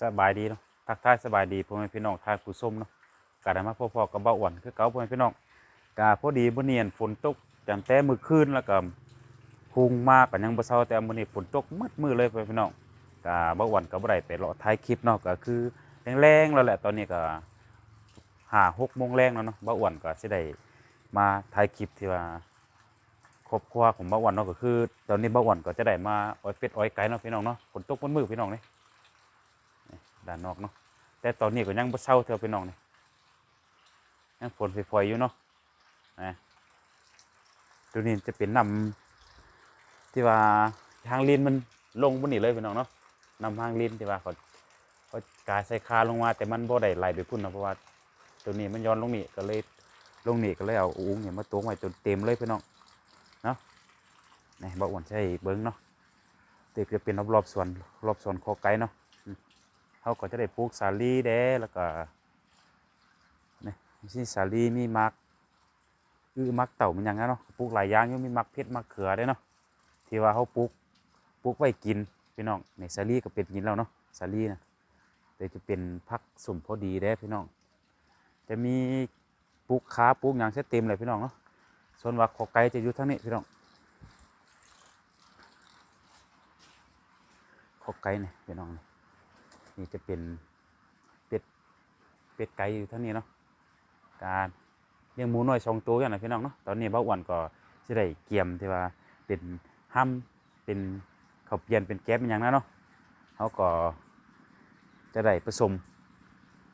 สบายดีเนาะทักทายสบายดีพ่อแม่พี่น้องทายผู้ชมเนาะกาได้มาพ่อๆกับเบาอ้วนคือเก่าพ่อแม่พี่น้องกาพอดีบ่เนียนฝนตกจังแต่มือคืนแล้วก็พุงมากก็ยังบ่เซาแต่มื้อนี้ฝนตกมืดมือเลยพ่อแม่พี่น้องกาเบาอ้วนก็บ่ได้ไปเลาะท้ายคลิปเนาะก็คือแรงๆแล้วแหละตอนนี้ก็หาหกโมงแรงแล้วเนาะเบาอ้วนก็สิได้มาถ่ายคลิปที่ว่าครอบครัวของเบาอ้วนเนาะก็คือ ตอนนี้เบาอ้วนก็จะได้มาอ้อยเป็ดอ้อยไก่เนาะพี่น้องเนาะฝนตกมืดๆพี่น้องเนี่ ด้านนอกเนาะแต่ตอนนี้ก็ยังบ่เศร้าเท่าพี่น้องนี่ยังฝนฝอยๆอยู่เนาะนะตัวนี้จะเป็นน้ำที่ว่าทางลินมันลงบนนี่เลยพี่น้องเนาะน้ำทางลินที่ว่าเขาเขากายใส่คาลงมาแต่มันบ่ได้ไหลไปพุ่นเนาะเพราะว่าตัวนี้มันย้อนลงนี่ก็เลยลงนี่ก็เลยเอาอุ้งเนี่ยมาตัวไว้จนเต็มเลยพี่น้องเนาะนี่บ่อ้วนใช่เบิ้งเนาะเด็กจะเป็นรอบๆส่วนรอบสวนคอไก่เนาะ เขาก็จะได้ปลูกสาลีเด้แล้วก็นี่มีสาลีมีมักคือมักเต่ามันยังไงเนาะปลูกหลายอย่างอยู่มีมักเพชรมักเขือเด้เนาะที่ว่าเขาปลูกปลูกไว้กินพี่น้องในสาลีก็เป็นกินแล้วเนาะสาลีนะแต่จะเป็นพักสุ่มพอดีเด้พี่น้อง จะมีปลูกขาปลูกหยางเสเต็มเลยพี่น้องเนาะส่วนว่าขอไก่จะอยู่ทางนี้พี่น้องขอไก่เนี่ยพี่น้องเนี่ย นี่จะเป็นเป็ดเป็ดไก่อยู่ท่านี้เนาะการเลี้ยงหมูน้อยสองตัวอย่างนะพี่น้องเนาะตอนนี้บ้าอ้วนก็จะได้เกียมที่ว่าเป็นห้ำเป็นเขาเปลี่ยนเป็นแก๊สเป็นอย่างนั้นเนาะเขาก็จะได้ผสม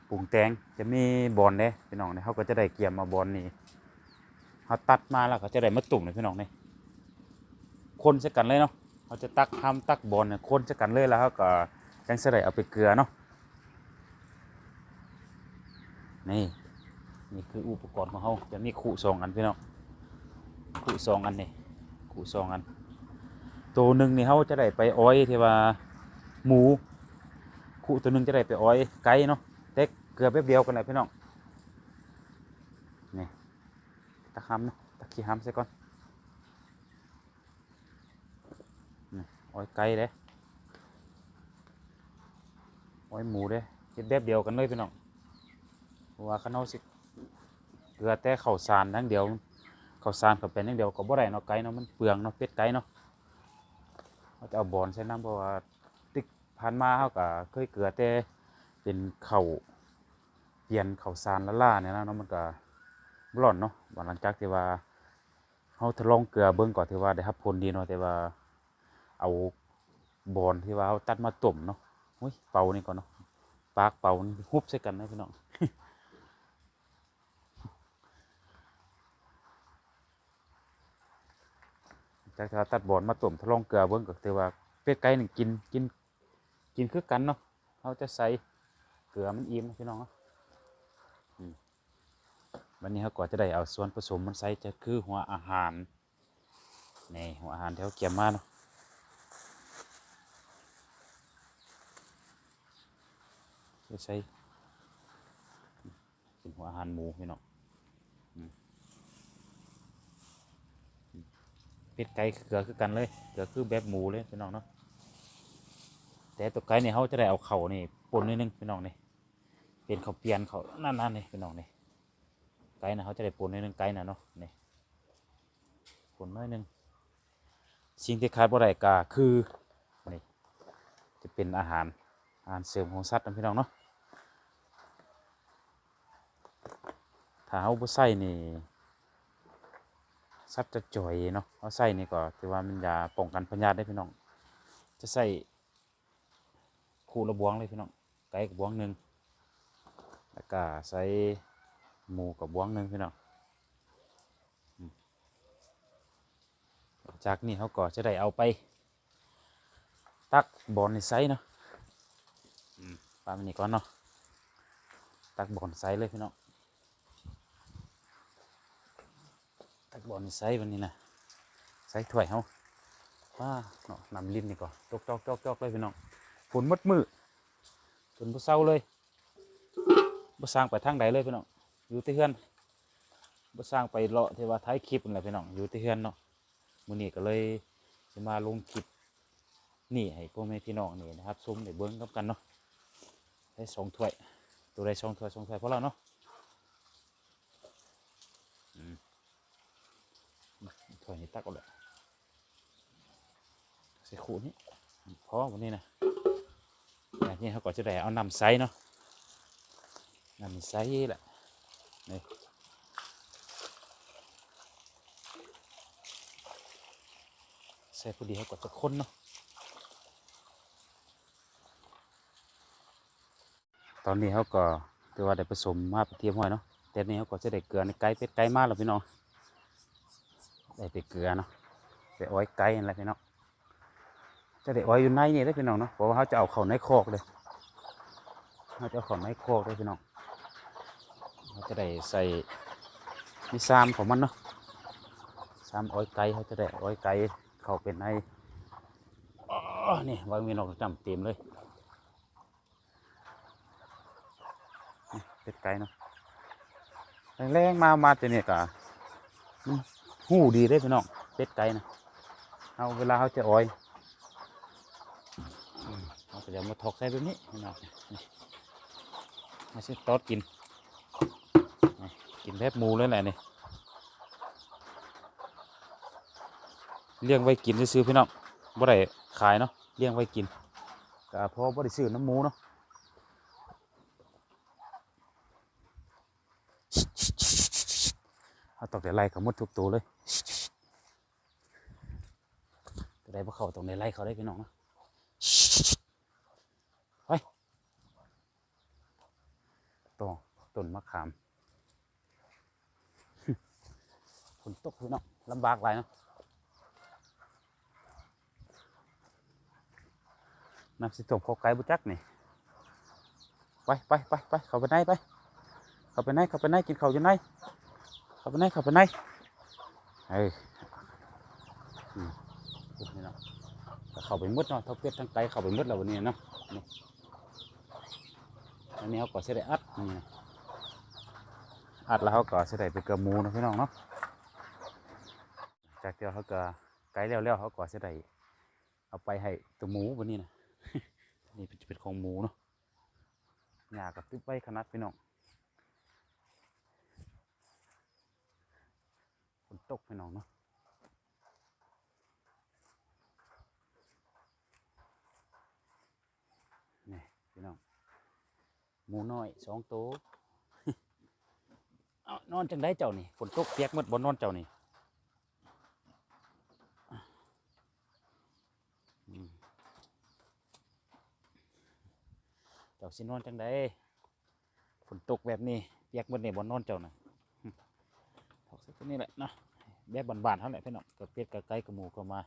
ปรุงแตงจะมีบอลเด้พี่น้องเนี่ยเขาก็จะได้เกียมมาบอลนี่เขาตัดมาแล้วก็จะได้มาตุ่มเลยพี่น้องเนี่ยคนใส่กันเลยเนาะเขาจะตักห้ำตักบอลเนี่ยคนใส่กันเลยแล้วเขาก็ จังสไลเอาไปเกลือเนาะนี่นี่คืออุปกรณ์ของเขาจะมีขู่สองอันพี่น้องขู่สองอันนี่ขู่สองอัน ตัวหนึ่งนี่เขาจะได้ไปอ้อยที่ว่าหมูขู่ตัวหนึ่งจะได้ไปอ้อยไก่เนาะเต็กเกลือแป๊บเดียวกันเลยพี่น้องนี่ตะคำเนาะตะขี้ห้ำใส่ก่อนนี่อ้อยไก่เด้ โอ้ยหมูเด้เฮ็ดแบบเดียวกันเลยพี่น้องเพราะว่าคันเอาสิเกลือแต่ข้าวสารทั้งเดียวข้าวสารกับเป็นทั้งเดียวก็บ่ได้เนาะไก่เนาะมันเปลืองเนาะเป็ดไก่เนาะเราจะเอาบอนใส่น้ำเพราะว่าติ๊กผ่านมาเขาก็เคยเกลือแต่เป็นข้าวเปลี่ยนข้าวสารละล่าเนี่ยนะเนาะมันก็บ่ร้อนเนาะหลังจากที่ว่าเขาทดลองเกลือเบิ่งก่อนที่ว่าได้รับผลดีเนาะแต่ว่าเอาบอนที่ว่าเขาตัดมาต้มเนาะ อุ้ยเป่านี่ก่อนเนาะปากเป่านี่ฮุบใส่กันนะพี่น้องจากถ้าตัดบอนมาต้มทะลองเกลือเบิ้งก็ถือว่าเป็ดไก่หนี่งกินกินกินคือกันเนาะเขาจะใส่เกลือมันอิ่มพี่น้องวันนี้เขาก็จะได้เอาส่วนผสมมันใส่จะคือหัวอาหารนี่หัวอาหารที่เขาเกี่ยมมาเนาะ จะ ใช้เป็นหัวอาหารหมูพี่น้องเป็ดไก่เกลือคือกันเลยเกลือคือแบบหมูเลยพี่น้องเนาะแต่ตัวไก่เนี่ยเขาจะได้เอาเข่านี่ปนนิดนึงพี่น้องนี่เป็นเขาเปลี่ยนเขานั่นๆนี่พี่น้องนี่ไก่นะเขาจะได้ปนนิดนึงไก่นะเนาะนี่ปนน้อยนึงสิ่งที่ขาดบ่ได้ก็คือนี่จะเป็นอาหารอาหารเสริมของสัตว์นะพี่น้องเนาะ ถ้าเอาบ่ใส่นี่สัตว์จะจ่อยเนาะเอาใส่นี่ก็ถือว่ามันยาป้องกันพยาธิได้พี่น้อง จะใส่คู่ละบวงเลยพี่น้องไก่กับบวงหนึ่งแล้วก็ใส่หมูกับบวงหนึ่งพี่น้องจากนี้เขาก็จะได้เอาไป ตักบอลในไซเนาะปลามันนี่ก่อนเนาะตักบอลไซส์เลยพี่น้อง ตักบอลไซส์วันนี้นะไซส์ถ้วยเฮาว้าเนาะนำลิ้นนี่ก่อนจอกจอกจอกจอกเลยพี่น้องฝนมดมือฝนบ่เศร้าเลยบ่สร้างไปทางใดเลยพี่น้องอยู่ที่เฮือนบ่สร้างไปเลาะเทว่าท้ายคลิปนั่นแหละพี่น้องอยู่ที่เฮือนเนาะมื้อนี้ก็เลยจะมาลงคลิปนี่ให้พ่อแม่พี่น้องนี่นะครับชมได้เบิ่งกับกันเนาะได้สองถ้วยตัวได้สองถ้วยสองถ้วยเพราะเราเนาะ มถ้วยนี้ตักเอาเลยใส่ขูนี้พอวันนี้นะอย่างนี้เขาก็จะได้เอานำไซส์เนาะนำไซแหละนี่ใส่พอดีเขาก็จะข้นเนาะตอนนี้เขาก็ถือว่าได้ผสมมาเทียมห้อยเนาะแต่นี้เขาก็จะได้เกลือในไก่เป็ดไก่มาแล้วพี่น้อง ได้ไปเกลือเนาะไปอ้อยไก่อะไรพี่น้องจะได้อ้อยอยู่ในนี่ได้พี่น้องเนาะเพราะว่าเขาจะเอาเข้าในคอกเลยเขาจะเอาเข้าในคอกเลยพี่น้องเขาจะได้ใส่มีซามของมันเนาะซามอ้อยไก่เขาจะได้อ้อยไก่เขาเป็นในอ๋อนี่วางมีนอกจำเต็มเลยเป็ดไก่เนาะแรงๆมามาแต่เนี่ยกะ หูดีได้พี่น้องเป็ดไก่นะเอาเวลาเขาจะอ้อยเราจะมาถอกใส่แบบนี้พี่น้องนี่มาชิตอดกินกินแบบหมูเลยแหละนี่เลี้ยงไว้กินซื้อพี่น้องบ่ได้ขายเนาะเลี้ยงไว้กินก็เพราะบ่ได้ซื้อน้ำหมูเนาะ เขาตอกได้ไล่เขาหมดทุกตัวเลยจะได้พวกเขาตรงในไล่เขาได้พี่น้องนะไปต้นต้นมะขามฝนตกพี่น้องลำบากหลายเนาะน้ำสิตกเขาไกลบุจักนี่ไปไปไปไปเขาไปในไปเขาไปในเขาไปในกินเขาอยู่ใน ข้าไปในเข้าไปในเฮ้ยนี่เนาะเข้าไปมืดเนาะทั้งเป็ดทั้งไก่เข้าไปมืดแล้ววันนี้เนาะนี่อันนี้เขาก็จะได้อัดนี่นะอัดแล้วเขาก็จะได้ไปเกลือหมูนะพี่น้องเนาะจากเดียวเขาก็ไก่แล้วๆเขาก็จะได้เอาไปให้ตัวหมูวันนี้นะนี่เป็นของหมูเนาะหญ้ากับตึ๊บไว้ขนาดพี่น้อง ฝน ตกพี่น้องเนาะนี่พี่น้องหมูน้อยสองตัวเอานอนจังได้เจ้านี่ฝนตกเปียกหมดบนนอนเจ้านี่เจ้าสินอนจังได้ฝนตกแบบนี้เปียกหมดนี่บนนอนเจ้าน่ะถอกสักตัวนี้แหละเนาะ แบบบานๆเท่าไหร่พี่น้องกับเป็ดกับไก่กับหมูก็มาม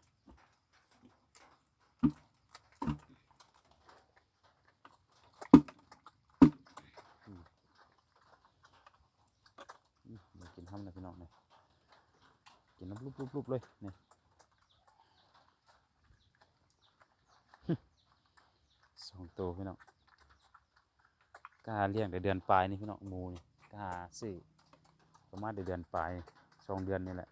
อืมเดี๋ยวกินทำนะพี่น้องเนี่ยกินน้ำลุบๆเลยนี่สองตัวพี่น้องกล้าเลี้ยงแต่เดือนปลายนี่พี่น้องหมูนี่กล้าซื้อประมาณเดือนปลายสองเดือนนี่แหละ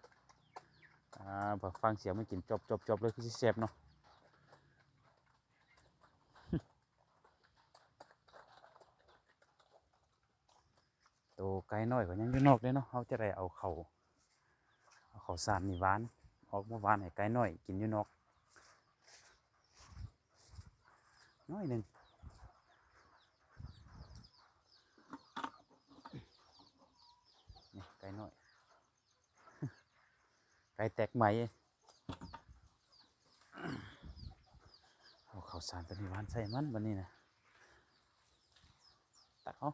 อ่าฟังเสียงไม่กินจบจบจบเลยคือเสียบเนาะโตไกลน้อยกว่ายังอยู่นอกเลยเนาะเขาจะได้เอาเขาเอาเขาสารนี่หวานออกมาหวานให้ไกลน้อยกินอยู่นอกน้อยหนึ่งนี่ไกลน้อย ก่แตกไหมเอาข้าวสารไปในวานใส่มันบันนี้นะตักเอา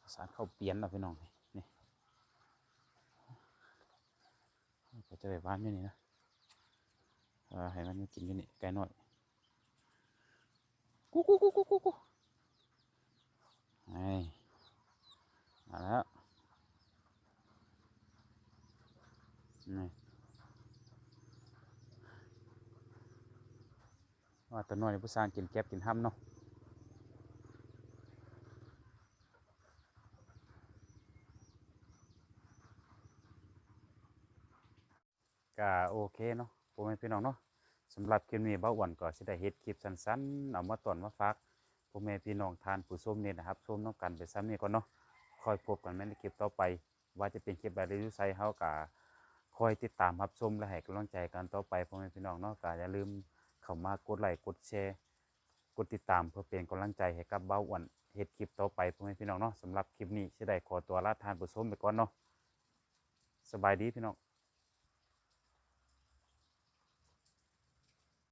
ข้าวสารเข้าวเปลี่ยนแล้วพี่น้องนี่นี่ก็จะไปบ้านอยู่นี่นะให้มันกินอยู่นี่ไก่น้อยกุ๊กกุ๊กกุ๊กกุ๊กกุ๊กไอ้มาแล้ว นี่ ว่าตัวน้อยนี่ผู้สร้างกินแก็บกินห้ำเนาะก็โอเคเนาะพ่อแม่พี่น้องเนาะสำหรับคลิปนี้เบ้าอ้วนก็สิได้เฮ็ดคลิปสั้นๆเอามาตอนมาฝากพ่อแม่พี่น้องทานผู้ชมนี่นะครับชมน้องกันไปซ้ำนี่ก่อนเนาะคอยพบกันแม่ในคลิปต่อไป ว่าจะเป็นคลิปแบบรีวิวไซต์เฮากะคอยติดตามรับชมและให้กำลังใจกันต่อไปพ่อแม่พี่น้องเนาะก็อย่าลืม เข้ามากดไลค์กดแชร์กดติดตามเพื่อเป็นกำลังใจให้กับเบ้าอ้วนเฮ็ดคลิปต่อไปพ่อแม่พี่น้องเนาะสำหรับคลิปนี้สิได้ขอตัวลาทานผู้ชมไปก่อนเนาะสบายดีพี่น้อง